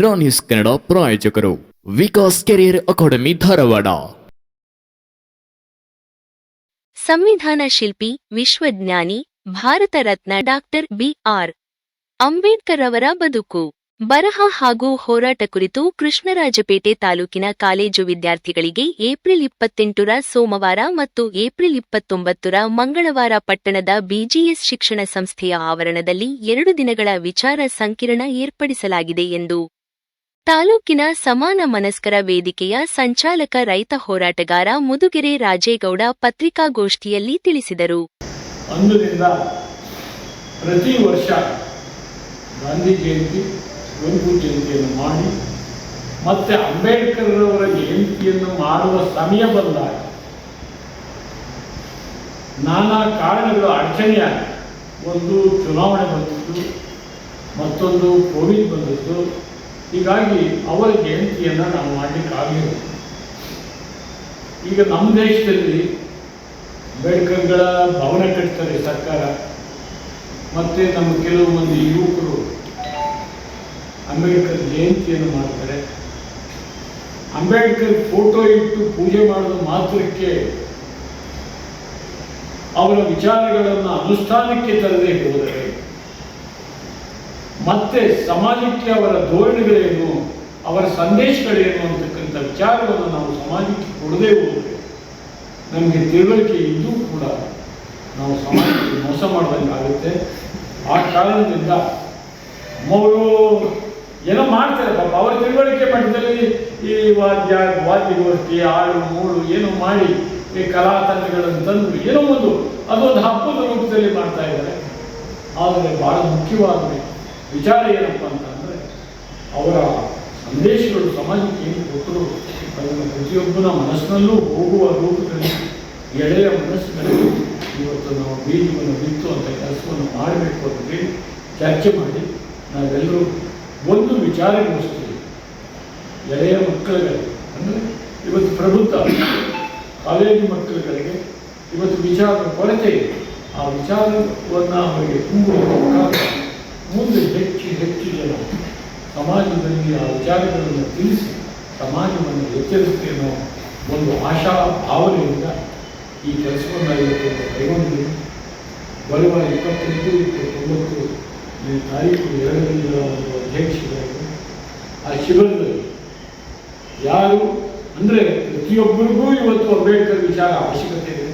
ರಾ ಕನ್ನಡ ಪ್ರಾಯೋಜಕರು Vikas career academy Dharwad. ಸಂವಿಧಾನ ಶಿಲ್ಪಿ, ವಿಶ್ವಜ್ಞಾನಿ, Bharat Ratna doctor B R Ambedkar ಅವರ ಬದುಕು. ಬರಹ ಹಾಗೂ ಹೋರಾಟ ಕುರಿತು ಕೃಷ್ಣರಾಜಪೇಟೆ ತಾಲೂಕಿನ ಕಾಲೇಜು ವಿದ್ಯಾರ್ಥಿಗಳಿಗೆ ಏಪ್ರಿಲ್ ಇಪ್ಪತ್ತೆಂಟರ ಸೋಮವಾರ ಮತ್ತು ಏಪ್ರಿಲ್ ಇಪ್ಪತ್ತೊಂಬತ್ತರ ಮಂಗಳವಾರ ಪಟ್ಟಣದ ಬಿಜಿಎಸ್ ಶಿಕ್ಷಣ ಸಂಸ್ಥೆಯ ಆವರಣದಲ್ಲಿ ಎರಡು ದಿನಗಳ ವಿಚಾರ ಸಂಕಿರಣ ಏರ್ಪಡಿಸಲಾಗಿದೆ ಎಂದು ತಾಲೂಕಿನ ಸಮಾನ ಮನಸ್ಕರ ವೇದಿಕೆಯ ಸಂಚಾಲಕ ರೈತ ಹೋರಾಟಗಾರ ಮುದುಗೆರೆ ರಾಜೇಗೌಡ ಪತ್ರಿಕಾಗೋಷ್ಠಿಯಲ್ಲಿ ತಿಳಿಸಿದರು. ಪ್ರತಿ ವರ್ಷ ಗಾಂಧಿ ಜಯಂತಿ ಕುವೆಂಪು ಜಯಂತಿಯನ್ನು ಮಾಡಿ, ಮತ್ತೆ ಅಂಬೇಡ್ಕರ್ರವರ ಜಯಂತಿಯನ್ನು ಮಾಡುವ ಸಮಯ ಬಂದಾಗ ನಾನಾ ಕಾರಣಗಳು ಅಡಚಣೆಯಾಗಿ ಒಂದು ಚುನಾವಣೆ ಬಂದಿತ್ತು, ಮತ್ತೊಂದು ಕೋವಿಡ್ ಬಂದಿತ್ತು. ಹೀಗಾಗಿ ಅವರ ಜಯಂತಿಯನ್ನು ನಾವು ಮಾಡಲಿಕ್ಕಾಗಲಿಲ್ಲ ಈಗ ನಮ್ಮ ದೇಶದಲ್ಲಿ ಅಂಬೇಡ್ಕರ್ಗಳ ಭವನ ಕಟ್ತಾರೆ ಸರ್ಕಾರ. ಮತ್ತು ನಮ್ಮ ಕೆಲವು ಮಂದಿ ಯುವಕರು ಅಂಬೇಡ್ಕರ್ ಜಯಂತಿಯನ್ನು ಮಾಡ್ತಾರೆ. ಅಂಬೇಡ್ಕರ್ ಫೋಟೋ ಇಟ್ಟು ಪೂಜೆ ಮಾಡುವ ಮಾತ್ರಕ್ಕೆ ಅವರ ವಿಚಾರಗಳನ್ನು ಅನುಷ್ಠಾನಕ್ಕೆ ತರದೇ ಹೋದರೆ, ಮತ್ತೆ ಸಮಾಜಕ್ಕೆ ಅವರ ಧೋರಣೆಗಳೇನು, ಅವರ ಸಂದೇಶಗಳೇನು ಅಂತಕ್ಕಂಥ ವಿಚಾರವನ್ನು ನಾವು ಸಮಾಜಕ್ಕೆ ಕೊಡದೆ ಹೋದರೆ, ನಮಗೆ ತಿಳುವಳಿಕೆ ಇದ್ದೂ ಕೂಡ ನಾವು ಸಮಾಜಕ್ಕೆ ಮೋಸ ಮಾಡಿದಂಗೆ ಆ ಕಾರಣದಿಂದ ಅವರು ಏನೋ ಮಾಡ್ತಾರೆ, ಪಾಪ ಅವರ ತಿಳುವಳಿಕೆ ಮಟ್ಟದಲ್ಲಿ ಈ ವಾದ್ಯ, ವಾದ್ಯಗೋಷ್ಠಿ ಆಳು ಮೂಳು ಏನು ಮಾಡಿ ಈ ಕಲಾ ತಂಡಗಳನ್ನು ತಂದು ಏನೋ ಒಂದು, ಅದೊಂದು ಹಬ್ಬದ ರೂಪದಲ್ಲಿ ಮಾಡ್ತಾ ಇದ್ದಾರೆ. ಆದರೆ ಬಹಳ ಮುಖ್ಯವಾದ ವಿಚಾರ ಏನಪ್ಪ ಅಂತಂದರೆ, ಅವರ ಸಂದೇಶಗಳು ಸಮಾಜಕ್ಕೆ ಏನು ಕೊಟ್ಟರು ಅದನ್ನು ಪ್ರತಿಯೊಬ್ಬನ ಮನಸ್ಸಿನಲ್ಲೂ ಹೋಗುವ ರೂಪದಲ್ಲಿ ಎಳೆಯ ಮನಸ್ಸಿನಲ್ಲಿ ಇವತ್ತು ನಾವು ಬೀಜವನ್ನು ಬಿತ್ತು ಅಂತ ಕೆಲಸವನ್ನು ಮಾಡಬೇಕು ಅಂತ ಹೇಳಿ ಚರ್ಚೆ ಮಾಡಿ, ನಾವೆಲ್ಲರೂ ಒಂದು ವಿಚಾರಗೋಷ್ಠಿ ಎಳೆಯ ಮಕ್ಕಳುಗಳಿಗೆ. ಅಂದರೆ ಇವತ್ತು ಪ್ರಭುತ್ವ ಕಾಲೇಜು ಮಕ್ಕಳುಗಳಿಗೆ ಇವತ್ತು ವಿಚಾರದ ಕೊರತೆ ಇದೆ. ಆ ವಿಚಾರವನ್ನು ಅವರಿಗೆ ತುಂಬುವ ಮುಂದೆ ಹೆಚ್ಚು ಹೆಚ್ಚು ಜನ ಸಮಾಜದಲ್ಲಿ ಆ ವಿಚಾರಗಳನ್ನು ತಿಳಿಸಿ ಸಮಾಜವನ್ನು ಎಚ್ಚರಿಸಿ ಒಂದು ಆಶಾ ಭಾವನೆಯಿಂದ ಈ ಕೆಲಸವನ್ನು ಇವತ್ತು ಕೈಗೊಂಡಿದೆ ಬರುವ ಇಪ್ಪತ್ತೆಂಟು ಇಪ್ಪತ್ತೊಂಬತ್ತು, ಈ ತಾರೀಕು ಎರಡರಿಂದ ಒಂದು ಅಧ್ಯಕ್ಷರಾಗಿ ಆ ಶಿಬಿರದಲ್ಲಿ ಯಾರು ಅಂದರೆ ಪ್ರತಿಯೊಬ್ಬರಿಗೂ ಇವತ್ತು ಅಂಬೇಡ್ಕರ್ ವಿಚಾರ ಅವಶ್ಯಕತೆ ಇದೆ.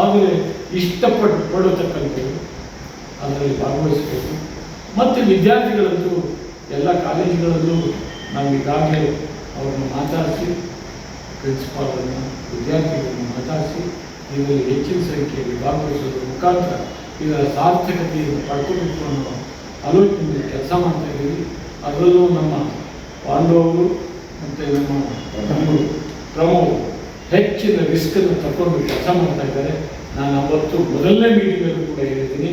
ಆದರೆ ಇಷ್ಟಪಟ್ಟು ಪಡತಕ್ಕಂಥದ್ದು ಅದರಲ್ಲಿ ಭಾಗವಹಿಸಬೇಕು. ಮತ್ತು ವಿದ್ಯಾರ್ಥಿಗಳಂತೂ ಎಲ್ಲ ಕಾಲೇಜುಗಳಲ್ಲೂ ನಾವು ಈಗಾಗಲೇ ಅವರನ್ನು ಮಾತಾಡಿಸಿ, ಪ್ರಿನ್ಸಿಪಾಲನ್ನು, ವಿದ್ಯಾರ್ಥಿಗಳನ್ನು ಮಾತಾಡಿಸಿ, ಇದರಲ್ಲಿ ಹೆಚ್ಚಿನ ಸಂಖ್ಯೆಯಲ್ಲಿ ಭಾಗವಹಿಸೋದ್ರ ಮುಖಾಂತರ ಇದರ ಸಾರ್ಥಕತೆಯನ್ನು ಪಡ್ಕೋಬೇಕು ಅನ್ನೋ ಆಲೋಚನೆಯಲ್ಲಿ ಕೆಲಸ ಮಾಡ್ತಾ ಇದ್ದೀವಿ. ಅದರಲ್ಲೂ ನಮ್ಮ ಪಾಂಡವರು ಮತ್ತು ನಮ್ಮ ತಮ್ಮರು ಪ್ರಮೋದ್ ಹೆಚ್ಚಿನ ರಿಸ್ಕನ್ನು ತಗೊಂಡು ಕೆಲಸ ಮಾಡ್ತಾ ಇದ್ದಾರೆ. ನಾನು ಅವತ್ತು ಮೊದಲನೇ ಮೀಟಿಂಗಲ್ಲೂ ಕೂಡ ಹೇಳಿದ್ದೀನಿ.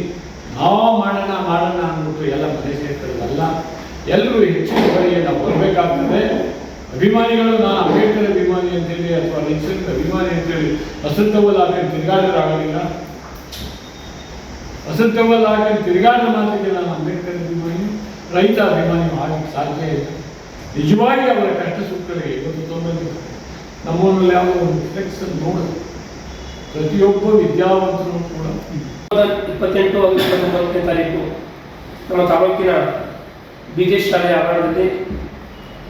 ನಾವು ಮಾಡೋಣ ಮಾಡೋಣ ಅಂದ್ಬಿಟ್ಟು ಎಲ್ಲ ಮನೆ ಸೇರ್ಕೊಳ್ಳೋದಲ್ಲ ಎಲ್ಲರೂ ಹೆಚ್ಚಿನ ಕಡೆಗೆ ನಾವು ಬರಬೇಕಾಗ್ತದೆ. ಅಭಿಮಾನಿಗಳು, ನಾನು ಅಂಬೇಡ್ಕರ್ ಅಭಿಮಾನಿ ಅಂತೇಳಿ ಅಥವಾ ನಿಶ್ಚಿತ ಅಭಿಮಾನಿ ಅಂತೇಳಿ ಅಸಂತವಲ್ಲ ತಿರುಗಾಡೋರಾಗಲಿಲ್ಲ ಅಸಂತವಲ್ಲ ಆಗಲಿ ತಿರುಗಾಟ ಮಾತಿಗೆ ನಾನು ಅಂಬೇಡ್ಕರ್ ಅಭಿಮಾನಿ, ರೈತ ಅಭಿಮಾನಿ ಆಗಕ್ಕೆ ಸಾಧ್ಯ ಇಲ್ಲ. ನಿಜವಾಗಿ ಅವರ ಕಷ್ಟ ಸುಖಗಳಿಗೆ ಇವತ್ತು ತೊಂದರೆ ನಮ್ಮಲ್ಲಿ ಯಾವ ಒಂದು ಫ್ಲೆಕ್ಸ್ ನೋಡು ಪ್ರತಿಯೊಬ್ಬ ವಿದ್ಯಾವಂತರು ಕೂಡ ಇಪ್ಪತ್ತೆಂಟು ಹಾಗೂ ಇಪ್ಪತ್ತೊಂಬತ್ತನೇ ತಾರೀಕು ನಮ್ಮ ತಾಲೂಕಿನ ಬಿ ಜೆ ಶಾಲೆಯ ಆವರಣದಲ್ಲಿ,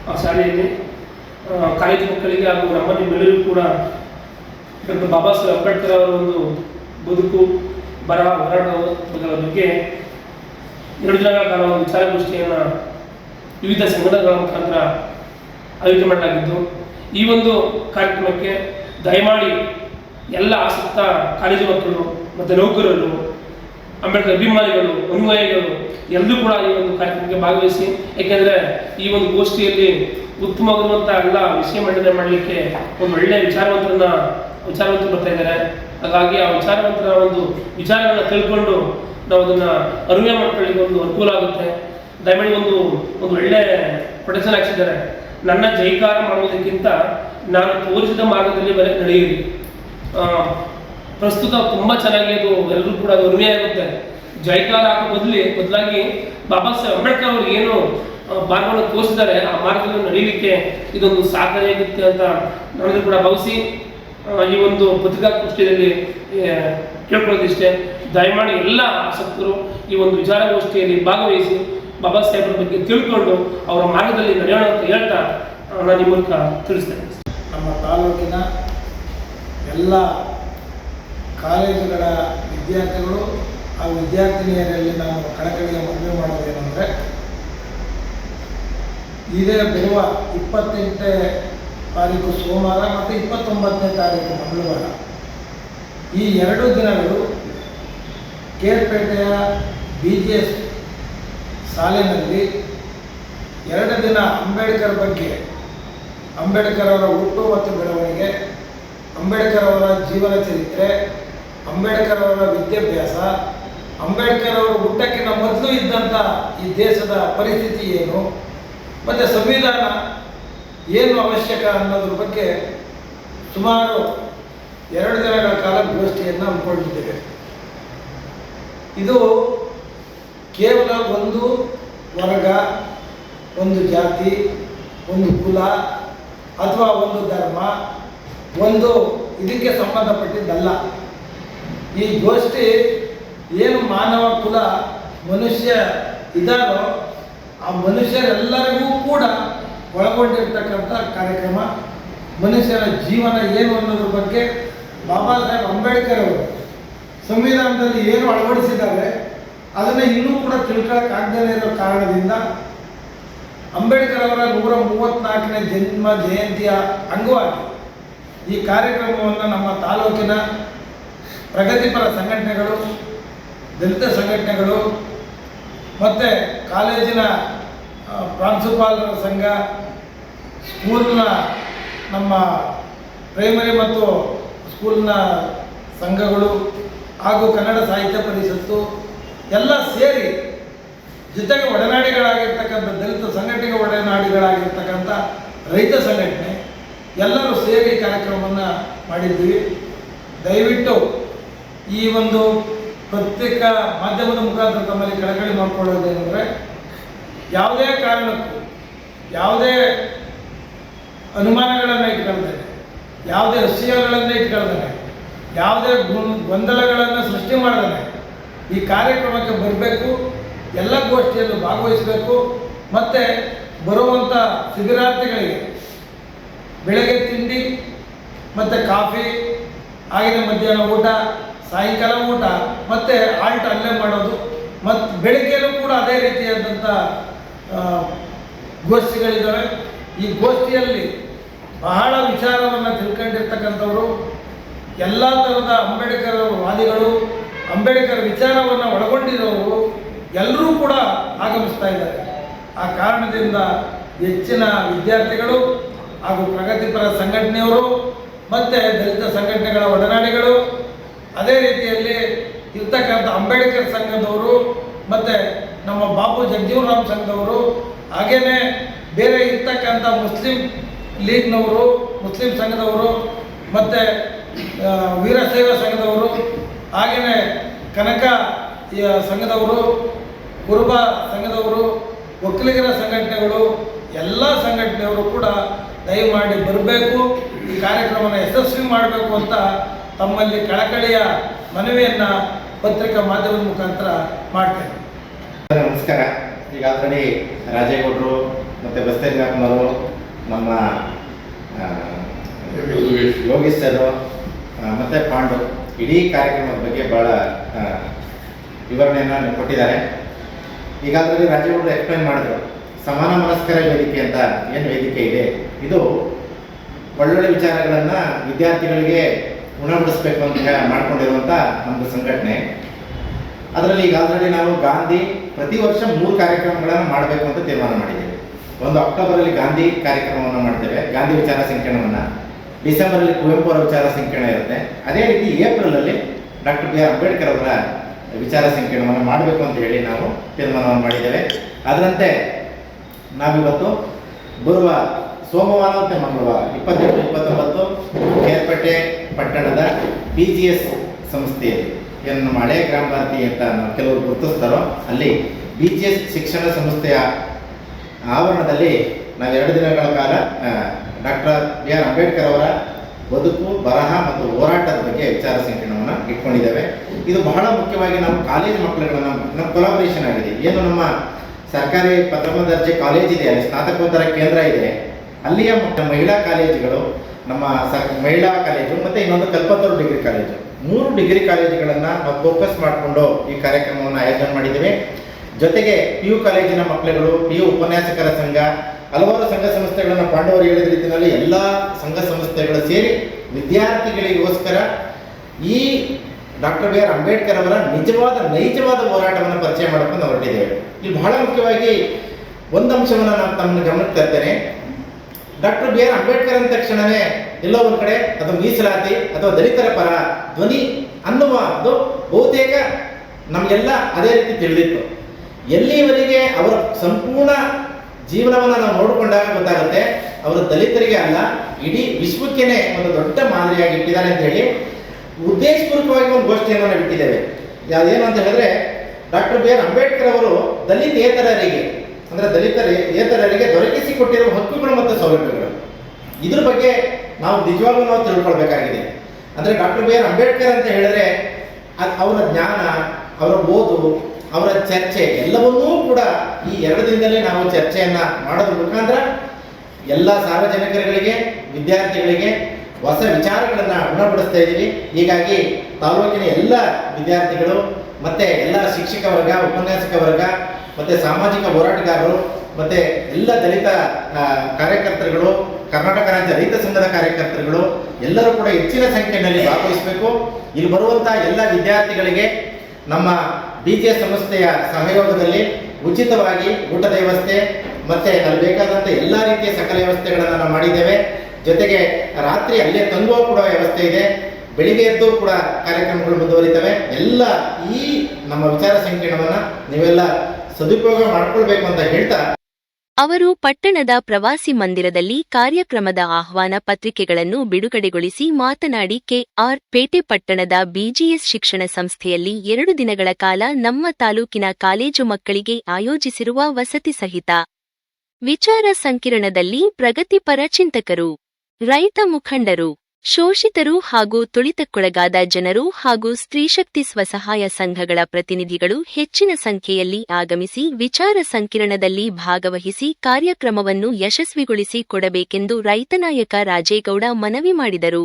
ಆ ಶಾಲೆಯಲ್ಲಿ ಕಾಲೇಜು ಮಕ್ಕಳಿಗೆ ಹಾಗೂ ನಮ್ಮಲ್ಲಿ ಬೆಳೆಯಲು ಕೂಡ ಡಾಕ್ಟರ್ ಬಾಬಾ ಸಾಹೇಬ್ ಅಂಬೇಡ್ಕರ್ ಅವರ ಒಂದು ಬದುಕು ಬರಹ ಹೋರಾಟಗಳ ಬಗ್ಗೆ ಎರಡು ದಿನಗಳ ಕಾಲ ಒಂದು ವಿಚಾರಗೋಷ್ಠಿಯನ್ನು ವಿವಿಧ ಸಂಘಟನೆಗಳ ಮುಖಾಂತರ ಆಯೋಜನೆ ಮಾಡಲಾಗಿದ್ದು, ಈ ಒಂದು ಕಾರ್ಯಕ್ರಮಕ್ಕೆ ದಯಮಾಡಿ ಎಲ್ಲ ಆಸಕ್ತ ಕಾಲೇಜು ಮಕ್ಕಳು ಮತ್ತು ನೌಕರರು, ಅಂಬೇಡ್ಕರ್ ಅಭಿಮಾನಿಗಳು, ಅನುಯಾಯಿಗಳು ಎಲ್ಲರೂ ಕೂಡ ಈ ಒಂದು ಕಾರ್ಯಕ್ರಮಕ್ಕೆ ಭಾಗವಹಿಸಿ, ಏಕೆಂದರೆ ಈ ಒಂದು ಗೋಷ್ಠಿಯಲ್ಲಿ ಉತ್ತಮವಾಗಿರುವಂಥ ಎಲ್ಲ ವಿಷಯ ಮಂಡನೆ ಮಾಡಲಿಕ್ಕೆ ಒಂದು ಒಳ್ಳೆಯ ವಿಚಾರವಂತರನ್ನ ವಿಚಾರವಂತರು ಬರ್ತಾ ಇದ್ದಾರೆ. ಹಾಗಾಗಿ ಆ ವಿಚಾರವಂತರ ಒಂದು ವಿಚಾರಗಳನ್ನ ತಿಳ್ಕೊಂಡು ನಾವು ಅದನ್ನ ಅರಿವೆ ಮಾಡ್ಕೊಳ್ಳಿಕ್ಕೆ ಒಂದು ಅನುಕೂಲ ಆಗುತ್ತೆ. ದಯಮಾಡಿ ಒಂದು ಒಂದು ಒಳ್ಳೆ ಪ್ರೊಟೆಕ್ಷನ್ ಹಾಕ್ಸಿದ್ದಾರೆ. ನನ್ನ ಜೈಕಾರ ಮಾಡುವುದಕ್ಕಿಂತ ನಾನು ತೋರಿಸಿದ ಮಾರ್ಗದಲ್ಲಿ ಬರೀ ನಡೆಯಿರಿ. ಪ್ರಸ್ತುತ ತುಂಬ ಚೆನ್ನಾಗಿ ಅದು ಎಲ್ಲರೂ ಕೂಡ ಅರಿವೆ ಆಗುತ್ತೆ. ಜೈಕಾರ ಹಾಕೋ ಬದಲಿ, ಬದಲಾಗಿ ಬಾಬಾ ಸಾಹೇಬ್ ಅಂಬೇಡ್ಕರ್ ಅವ್ರಿಗೆ ಏನು ಮಾರ್ಗವನ್ನು ತೋರಿಸಿದ್ದಾರೆ. ಆ ಮಾರ್ಗದಲ್ಲಿ ನಡೀಲಿಕ್ಕೆ ಇದೊಂದು ಸಹಕಾರಿಯಾಗುತ್ತೆ ಅಂತ ನಾನು ಕೂಡ ಭಾವಿಸಿ ಈ ಒಂದು ಪತ್ರಿಕಾಗೋಷ್ಠಿಯಲ್ಲಿ ಗೋಷ್ಠಿಯಲ್ಲಿ ಕೇಳ್ಕೊಳ್ಳೋದಿಷ್ಟೇ. ದಯಮಾಡಿ ಎಲ್ಲ ಆಸಕ್ತರು ಈ ಒಂದು ವಿಚಾರಗೋಷ್ಠಿಯಲ್ಲಿ ಭಾಗವಹಿಸಿ ಬಾಬಾ ಸಾಹೇಬ್ರ ಬಗ್ಗೆ ತಿಳ್ಕೊಂಡು ಅವರ ಮಾರ್ಗದಲ್ಲಿ ನಡೆಯೋಣ ಅಂತ ಹೇಳ್ತಾ ನಾನು ಈ ಮೂಲಕ ತಿಳಿಸ್ತೇನೆ. ನಮ್ಮ ತಾಲೂಕಿನ ಎಲ್ಲ ಕಾಲೇಜುಗಳ ವಿದ್ಯಾರ್ಥಿಗಳು ಆ ವಿದ್ಯಾರ್ಥಿನಿಯರಲ್ಲಿ ನಾವು ಕಳಕಳಿಗೆ ಮದುವೆ ಮಾಡೋದೇನೆಂದರೆ ಇದೇ ಬರುವ ಇಪ್ಪತ್ತೆಂಟನೇ ತಾರೀಕು ಸೋಮವಾರ ಮತ್ತು ಇಪ್ಪತ್ತೊಂಬತ್ತನೇ ತಾರೀಕು ಮಂಗಳವಾರ. ಈ ಎರಡು ದಿನಗಳು ಕೇರ್ಪೇಟೆಯ ಬಿ ಜಿ ಎಸ್ ಶಾಲೆಯಲ್ಲಿ ಎರಡು ದಿನ ಅಂಬೇಡ್ಕರ್ ಬಗ್ಗೆ, ಅಂಬೇಡ್ಕರ್ ಅವರ ಹುಟ್ಟು ಮತ್ತು ಬೆಳವಣಿಗೆ, ಅಂಬೇಡ್ಕರ್ ಅವರ ಜೀವನ ಚರಿತ್ರೆ, ಅಂಬೇಡ್ಕರ್ ಅವರ ವಿದ್ಯಾಭ್ಯಾಸ, ಅಂಬೇಡ್ಕರ್ ಅವರ ಹುಟ್ಟಕ್ಕಿಂತ ಮೊದಲು ಇದ್ದಂಥ ಈ ದೇಶದ ಪರಿಸ್ಥಿತಿ ಏನು, ಮತ್ತು ಸಂವಿಧಾನ ಏನು ಅವಶ್ಯಕ ಅನ್ನೋದ್ರ ಬಗ್ಗೆ ಸುಮಾರು ಎರಡು ದಿನಗಳ ಕಾಲ ಗೋಷ್ಠಿಯನ್ನು ಹಮ್ಮಿಕೊಂಡಿದ್ದೇವೆ. ಇದು ಕೇವಲ ಒಂದು ವರ್ಗ, ಒಂದು ಜಾತಿ, ಒಂದು ಕುಲ ಅಥವಾ ಒಂದು ಧರ್ಮ, ಒಂದು ಇದಕ್ಕೆ ಸಂಬಂಧಪಟ್ಟಿದ್ದಲ್ಲ. ಈ ಗೋಷ್ಠಿ ಏನು ಮಾನವ ಕುಲ ಮನುಷ್ಯ ಇದ್ದಾರೋ ಆ ಮನುಷ್ಯರೆಲ್ಲರಿಗೂ ಕೂಡ ಒಳಗೊಂಡಿರ್ತಕ್ಕಂಥ ಕಾರ್ಯಕ್ರಮ, ಮನುಷ್ಯನ ಜೀವನ ಏನು ಅನ್ನೋದ್ರ ಬಗ್ಗೆ ಬಾಬಾ ಸಾಹೇಬ್ ಅಂಬೇಡ್ಕರ್ ಅವರು ಸಂವಿಧಾನದಲ್ಲಿ ಏನು ಅಳವಡಿಸಿದ್ದಾರೆ, ಅದನ್ನು ಇನ್ನೂ ಕೂಡ ತಿಳ್ಕೊಳ್ಳೋಕ್ಕಾಗದೇ ಇರೋ ಕಾರಣದಿಂದ ಅಂಬೇಡ್ಕರ್ ಅವರ ನೂರ ಮೂವತ್ತ್ನಾಲ್ಕನೇ ಜನ್ಮ ಜಯಂತಿಯ ಅಂಗವಾಗಿ ಈ ಕಾರ್ಯಕ್ರಮವನ್ನು ನಮ್ಮ ತಾಲೂಕಿನ ಪ್ರಗತಿಪರ ಸಂಘಟನೆಗಳು, ದಲಿತ ಸಂಘಟನೆಗಳು ಮತ್ತು ಕಾಲೇಜಿನ ಪ್ರಾಂಶುಪಾಲರ ಸಂಘ, ಸ್ಕೂಲ್ನ ನಮ್ಮ ಪ್ರೈಮರಿ ಮತ್ತು ಸ್ಕೂಲ್ನ ಸಂಘಗಳು ಹಾಗೂ ಕನ್ನಡ ಸಾಹಿತ್ಯ ಪರಿಷತ್ತು ಎಲ್ಲ ಸೇರಿ ಜೊತೆಗೆ ಒಡನಾಡಿಗಳಾಗಿರ್ತಕ್ಕಂಥ ದಲಿತ ಸಂಘಟನೆಗೆ ಒಡನಾಡಿಗಳಾಗಿರ್ತಕ್ಕಂಥ ರೈತ ಸಂಘಟನೆ, ಎಲ್ಲರೂ ಸೇರಿ ಕಾರ್ಯಕ್ರಮವನ್ನು ಮಾಡಿದ್ದೀವಿ ದಯವಿಟ್ಟು ಈ ಒಂದು ಪ್ರತ್ಯೇಕ ಮಾಧ್ಯಮದ ಮುಖಾಂತರ ತಮ್ಮಲ್ಲಿ ಕಳಕಳಿ ಮಾಡಿಕೊಳ್ಳೋದೇನೆಂದರೆ ಯಾವುದೇ ಕಾರಣಕ್ಕೂ, ಯಾವುದೇ ಅನುಮಾನಗಳನ್ನು ಇಟ್ಕೊಳ್ತಾರೆ, ಯಾವುದೇ ರಹಸ್ಯಗಳನ್ನು ಇಟ್ಕೊಳ್ತಾರೆ, ಯಾವುದೇ ಗೊಂದ್- ಗೊಂದಲಗಳನ್ನು ಸೃಷ್ಟಿ ಮಾಡ್ತಾನೆ ಈ ಕಾರ್ಯಕ್ರಮಕ್ಕೆ ಬರಬೇಕು, ಎಲ್ಲ ಗೋಷ್ಠಿಯಲ್ಲೂ ಭಾಗವಹಿಸಬೇಕು, ಮತ್ತು ಬರುವಂಥ ಶಿಬಿರಾರ್ಥಿಗಳಿಗೆ ಬೆಳಗ್ಗೆ ತಿಂಡಿ, ಮತ್ತು ಕಾಫಿ, ಆಗಿನ ಮಧ್ಯಾಹ್ನ ಊಟ, ಸಾಯಂಕಾಲ ಊಟ, ಮತ್ತು ಆಲ್ಟ್ ಅಲ್ಲೇ ಮಾಡೋದು ಮತ್ತು ಬೆಳಗ್ಗೆನೂ ಕೂಡ ಅದೇ ರೀತಿಯಾದಂಥ ಗೋಷ್ಠಿಗಳಿದ್ದಾವೆ ಈ ಗೋಷ್ಠಿಯಲ್ಲಿ ಬಹಳ ವಿಚಾರವನ್ನು ತಿಳ್ಕೊಂಡಿರ್ತಕ್ಕಂಥವರು, ಎಲ್ಲ ಥರದ ಅಂಬೇಡ್ಕರ್ ವಾದಿಗಳು, ಅಂಬೇಡ್ಕರ್ ವಿಚಾರವನ್ನು ಒಳಗೊಂಡಿರೋರು ಎಲ್ಲರೂ ಕೂಡ ಆಗಮಿಸ್ತಾ ಇದ್ದಾರೆ. ಆ ಕಾರಣದಿಂದ ಹೆಚ್ಚಿನ ವಿದ್ಯಾರ್ಥಿಗಳು ಹಾಗೂ ಪ್ರಗತಿಪರ ಸಂಘಟನೆಯವರು ಮತ್ತು ದಲಿತ ಸಂಘಟನೆಗಳ ಒಡನಾಡಿಗಳು, ಅದೇ ರೀತಿಯಲ್ಲಿ ಇರ್ತಕ್ಕಂಥ ಅಂಬೇಡ್ಕರ್ ಸಂಘದವರು ಮತ್ತು ನಮ್ಮ ಬಾಬು ಜಗಜೀವನರಾಮ್ ಸಂಘದವರು ಹಾಗೆಯೇ ಬೇರೆ ಇರ್ತಕ್ಕಂಥ ಮುಸ್ಲಿಂ ಲೀಗ್ನವರು, ಮುಸ್ಲಿಂ ಸಂಘದವರು, ಮತ್ತು ವೀರಶೈವ ಸಂಘದವರು ಹಾಗೆಯೇ ಕನಕ ಸಂಘದವರು, ಕುರುಬ ಸಂಘದವರು, ಒಕ್ಕಲಿಗರ ಸಂಘಟನೆಗಳು, ಎಲ್ಲ ಸಂಘಟನೆಯವರು ಕೂಡ ದಯಮಾಡಿ ಬರಬೇಕು, ಈ ಕಾರ್ಯಕ್ರಮನ ಯಶಸ್ವಿ ಮಾಡಬೇಕು ಅಂತ ತಮ್ಮಲ್ಲಿ ಕಳಕಳಿಯ ಮನವಿಯನ್ನು ಪತ್ರಿಕಾ ಮಾಧ್ಯಮದ ಮುಖಾಂತರ ಮಾಡ್ತೇನೆ. ನಮಸ್ಕಾರ. ಈಗ ಆಲ್ರೆಡಿ ರಾಜೇಗೌಡರು ಮತ್ತು ಬಸ್ತೇರಿಗಾಪ್ನವರು ನಮ್ಮ ಯೋಗೀಶ್. ಸರ್ ಮತ್ತು ಪಾಂಡು ಇಡೀ ಕಾರ್ಯಕ್ರಮದ ಬಗ್ಗೆ ಭಾಳ ಆ, ವಿವರಣೆಯನ್ನು ಕೊಟ್ಟಿದ್ದಾರೆ. ಈಗಾಗಲೇ ರಾಜೇಗೌಡರು ಎಕ್ಸ್ಪ್ಲೈನ್ ಮಾಡಿದ್ರು. ಸಮಾನ ಮನಸ್ಕರ ವೇದಿಕೆ ಅಂತ ಏನು ವೇದಿಕೆ ಇದೆ? ಇದು ಒಳ್ಳೊಳ್ಳೆ ವಿಚಾರಗಳನ್ನು ವಿದ್ಯಾರ್ಥಿಗಳಿಗೆ ಉಣಬಡಿಸ್ಬೇಕು ಅಂತ ಮಾಡ್ಕೊಂಡಿರುವಂಥ ಒಂದು ಸಂಘಟನೆ. ಅದರಲ್ಲಿ ಈಗ ಅದರಲ್ಲಿ ನಾವು ಗಾಂಧಿ ಪ್ರತಿ ವರ್ಷ ಮೂರು ಕಾರ್ಯಕ್ರಮಗಳನ್ನು ಮಾಡಬೇಕು ಅಂತ ತೀರ್ಮಾನ ಮಾಡಿದ್ದೇವೆ. ಒಂದು ಅಕ್ಟೋಬರಲ್ಲಿ ಗಾಂಧಿ ಕಾರ್ಯಕ್ರಮವನ್ನು ಮಾಡ್ತೇವೆ, ಗಾಂಧಿ ವಿಚಾರ ಸಂಕಿರಣವನ್ನು. ಡಿಸೆಂಬರಲ್ಲಿ ಕುವೆಂಪು ಅವರ ವಿಚಾರ ಸಂಕಿರಣ ಇರುತ್ತೆ. ಅದೇ ರೀತಿ ಏಪ್ರಿಲಲ್ಲಿ ಡಾಕ್ಟರ್ ಬಿ ಆರ್ ಅಂಬೇಡ್ಕರ್ ಅವರ ವಿಚಾರ ಸಂಕಿರಣವನ್ನು ಮಾಡಬೇಕು ಅಂತ ಹೇಳಿ ನಾವು ತೀರ್ಮಾನವನ್ನು ಮಾಡಿದ್ದೇವೆ. ಅದರಂತೆ ನಾವಿವತ್ತು ಬರುವ ಸೋಮವಾರ ಮತ್ತು ಮಂಗಳವಾರ, ಇಪ್ಪತ್ತೆಂಟು, ಇಪ್ಪತ್ತೊಂಬತ್ತು ಕೇರ್ಪೇಟೆ ಪಟ್ಟಣದ ಪಿ ಜಿ ಎಸ್ ಸಂಸ್ಥೆಯಲ್ಲಿ ಏನು ನಮ್ಮ ಹಳೆ ಗ್ರಾಮ ಭಾರತಿ ಅಂತ ಕೆಲವರು ಗುರುತಿಸ್ತಾರೋ, ಅಲ್ಲಿ ಬಿ ಜಿ ಎಸ್ ಶಿಕ್ಷಣ ಸಂಸ್ಥೆಯ ಆವರಣದಲ್ಲಿ ನಾವು ಎರಡು ದಿನಗಳ ಕಾಲ ಡಾಕ್ಟರ್ ಬಿ ಆರ್ ಅಂಬೇಡ್ಕರ್ ಅವರ ಬದುಕು, ಬರಹ ಮತ್ತು ಹೋರಾಟದ ಬಗ್ಗೆ ವಿಚಾರ ಸಂಕಿರಣವನ್ನು ಇಟ್ಕೊಂಡಿದ್ದೇವೆ. ಇದು ಬಹಳ ಮುಖ್ಯವಾಗಿ ನಾವು ಕಾಲೇಜು ಮಕ್ಕಳುಗಳ ನಮ್ಮ ಕೊಲಾಬರೇಷನ್ ಆಗಿದೆ. ಏನು ನಮ್ಮ ಸರ್ಕಾರಿ ಪ್ರಥಮ ದರ್ಜೆ ಕಾಲೇಜ್ ಇದೆ, ಅಲ್ಲಿ ಸ್ನಾತಕೋತ್ತರ ಕೇಂದ್ರ ಇದೆ. ಅಲ್ಲಿಯ ಮಹಿಳಾ ಕಾಲೇಜುಗಳು ನಮ್ಮ ಸ, ಮಹಿಳಾ ಕಾಲೇಜು ಮತ್ತು ಇನ್ನೊಂದು ಕಲ್ಪತ್ತೂರು ಡಿಗ್ರಿ ಕಾಲೇಜು. ಮೂರು ಡಿಗ್ರಿ ಕಾಲೇಜುಗಳನ್ನು ನಾವು ಫೋಕಸ್ ಮಾಡಿಕೊಂಡು ಈ ಕಾರ್ಯಕ್ರಮವನ್ನು ಆಯೋಜನೆ ಮಾಡಿದ್ದೇವೆ. ಜೊತೆಗೆ ಪಿ ಯು ಕಾಲೇಜಿನ ಮಕ್ಕಳುಗಳು ಪಿ ಯು ಉಪನ್ಯಾಸಕರ ಸಂಘ, ಹಲವಾರು ಸಂಘ ಸಂಸ್ಥೆಗಳನ್ನು ಪಾಂಡವರು ಹೇಳಿದ ರೀತಿಯಲ್ಲಿ ಎಲ್ಲ ಸಂಘ ಸಂಸ್ಥೆಗಳು ಸೇರಿ ವಿದ್ಯಾರ್ಥಿಗಳಿಗೋಸ್ಕರ ಈ ಡಾಕ್ಟರ್ ಬಿ ಆರ್ ಅಂಬೇಡ್ಕರ್ ಅವರ ನಿಜವಾದ, ನೈಜವಾದ ಹೋರಾಟವನ್ನು ಪರಿಚಯ ಮಾಡಿಕೊಂಡು ಹೊರಟಿದ್ದೇವೆ. ಇಲ್ಲಿ ಬಹಳ ಮುಖ್ಯವಾಗಿ ಒಂದು ಅಂಶವನ್ನು ನಾನು ತಮ್ಮ ಗಮನಕ್ಕೆ ತರ್ತೇನೆ. ಡಾಕ್ಟರ್ ಬಿ ಆರ್ ಅಂಬೇಡ್ಕರ್ ಅಂದ ತಕ್ಷಣವೇ ಎಲ್ಲೋ ಒಂದು ಕಡೆ ಅದು ಮೀಸಲಾತಿ ಅಥವಾ ದಲಿತರ ಪರ ಧ್ವನಿ ಅನ್ನುವ ಅದು ಬಹುತೇಕ ನಮಗೆಲ್ಲ ಅದೇ ರೀತಿ ತಿಳಿದಿತ್ತು. ಎಲ್ಲಿವರೆಗೆ ಅವರ ಸಂಪೂರ್ಣ ಜೀವನವನ್ನು ನಾವು ನೋಡಿಕೊಂಡಾಗ ಗೊತ್ತಾಗುತ್ತೆ. ಅವರು ದಲಿತರಿಗೆ ಅಲ್ಲ, ಇಡೀ ವಿಶ್ವಕ್ಕೇನೆ ಒಂದು ದೊಡ್ಡ ಮಾದರಿಯಾಗಿ ಇಟ್ಟಿದ್ದಾರೆ ಅಂತ ಹೇಳಿ ಉದ್ದೇಶಪೂರ್ವಕವಾಗಿ ಒಂದು ಗೋಷ್ಠಿಯನ್ನು ನಾವು ಇಟ್ಟಿದ್ದೇವೆ. ಯಾವ್ದೇನು ಅಂತ ಹೇಳಿದ್ರೆ, ಡಾಕ್ಟರ್ ಬಿ ಆರ್ ಅಂಬೇಡ್ಕರ್ ಅವರು ದಲಿತೇತರರಿಗೆ, ಅಂದ್ರೆ ದಲಿತರ, ಏತರರಿಗೆ ದೊರಕಿಸಿಕೊಟ್ಟಿರುವ ಹಕ್ಕುಗಳು ಮತ್ತು ಸೌಲಭ್ಯಗಳು. ಇದ್ರ ಬಗ್ಗೆ ನಾವು ನಿಜವಾಗ್ಲೂ ನಾವು ತಿಳ್ಕೊಳ್ಬೇಕಾಗಿದೆ. ಅಂದ್ರೆ ಡಾಕ್ಟರ್ ಬಿ ಆರ್ ಅಂಬೇಡ್ಕರ್ ಅಂತ ಹೇಳಿದ್ರೆ, ಅದು ಅವರ ಜ್ಞಾನ, ಅವರ ಓದು, ಅವರ ಚರ್ಚೆ ಎಲ್ಲವನ್ನೂ ಕೂಡ ಈ ಎರಡು ದಿನದಲ್ಲಿ ನಾವು ಚರ್ಚೆಯನ್ನ ಮಾಡೋದ್ರ ಮುಖಾಂತರ ಎಲ್ಲ ಸಾರ್ವಜನಿಕರುಗಳಿಗೆ, ವಿದ್ಯಾರ್ಥಿಗಳಿಗೆ ಹೊಸ ವಿಚಾರಗಳನ್ನು ಉಣಪಡಿಸ್ತಾ ಇದ್ದೀವಿ. ಹೀಗಾಗಿ ತಾಲೂಕಿನ ಎಲ್ಲ ವಿದ್ಯಾರ್ಥಿಗಳು ಮತ್ತೆ ಎಲ್ಲ ಶಿಕ್ಷಕ ವರ್ಗ, ಉಪನ್ಯಾಸಕ ವರ್ಗ, ಮತ್ತೆ ಸಾಮಾಜಿಕ ಹೋರಾಟಗಾರರು, ಮತ್ತೆ ಎಲ್ಲ ದಲಿತ ಕಾರ್ಯಕರ್ತರುಗಳು ಕರ್ನಾಟಕ ರಾಜ್ಯ ರೈತ ಸಂಘದ ಕಾರ್ಯಕರ್ತರುಗಳು ಎಲ್ಲರೂ ಕೂಡ ಹೆಚ್ಚಿನ ಸಂಖ್ಯೆಯಲ್ಲಿ ಭಾಗವಹಿಸಬೇಕು. ಇಲ್ಲಿ ಬರುವಂತಹ ಎಲ್ಲ ವಿದ್ಯಾರ್ಥಿಗಳಿಗೆ ನಮ್ಮ ಡಿ ಜೆ ಸಂಸ್ಥೆಯ ಸಹಯೋಗದಲ್ಲಿ ಉಚಿತವಾಗಿ ಊಟದ ವ್ಯವಸ್ಥೆ ಮತ್ತೆ ಅಲ್ಲಿ ಬೇಕಾದಂಥ ಎಲ್ಲ ರೀತಿಯ ಸಕಲ ವ್ಯವಸ್ಥೆಗಳನ್ನು ನಾವು ಮಾಡಿದ್ದೇವೆ. ಜೊತೆಗೆ ರಾತ್ರಿ ಅಲ್ಲೇ ತಂಗುವ ಕೂಡ ವ್ಯವಸ್ಥೆ ಇದೆ. ಬೆಳಿಗ್ಗೆ ಎದ್ದು ಕೂಡ ಕಾರ್ಯಕ್ರಮಗಳು ಮುಂದುವರಿತವೆ. ಎಲ್ಲ ಈ ನಮ್ಮ ವಿಚಾರ ಸಂಕಿರಣವನ್ನ ನೀವೆಲ್ಲ ಸದುಪಯೋಗ ಮಾಡಿಕೊಳ್ಬೇಕು ಅಂತ ಹೇಳ್ತಾ ಅವರು ಪಟ್ಟಣದ ಪ್ರವಾಸಿ ಮಂದಿರದಲ್ಲಿ ಕಾರ್ಯಕ್ರಮದ ಆಹ್ವಾನ ಪತ್ರಿಕೆಗಳನ್ನು ಬಿಡುಗಡೆಗೊಳಿಸಿ ಮಾತನಾಡಿ ಕೆಆರ್ ಪೇಟೆ ಪಟ್ಟಣದ ಬಿಜಿಎಸ್ ಶಿಕ್ಷಣ ಸಂಸ್ಥೆಯಲ್ಲಿ ಎರಡು ದಿನಗಳ ಕಾಲ ನಮ್ಮ ತಾಲೂಕಿನ ಕಾಲೇಜು ಮಕ್ಕಳಿಗೆ ಆಯೋಜಿಸಿರುವ ವಸತಿ ಸಹಿತ ವಿಚಾರ ಸಂಕಿರಣದಲ್ಲಿ ಪ್ರಗತಿಪರ ಚಿಂತಕರು, ರೈತ ಮುಖಂಡರು ಶೋಷಿತರು ಹಾಗೂ ತುಳಿತಕ್ಕೊಳಗಾದ ಜನರು ಹಾಗೂ ಸ್ತ್ರೀಶಕ್ತಿ ಸ್ವಸಹಾಯ ಸಂಘಗಳ ಪ್ರತಿನಿಧಿಗಳು ಹೆಚ್ಚಿನ ಸಂಖ್ಯೆಯಲ್ಲಿ ಆಗಮಿಸಿ ವಿಚಾರ ಸಂಕಿರಣದಲ್ಲಿ ಭಾಗವಹಿಸಿ ಕಾರ್ಯಕ್ರಮವನ್ನು ಯಶಸ್ವಿಗೊಳಿಸಿ ಕೊಡಬೇಕೆಂದು ರೈತನಾಯಕ ರಾಜೇಗೌಡ ಮನವಿ ಮಾಡಿದರು.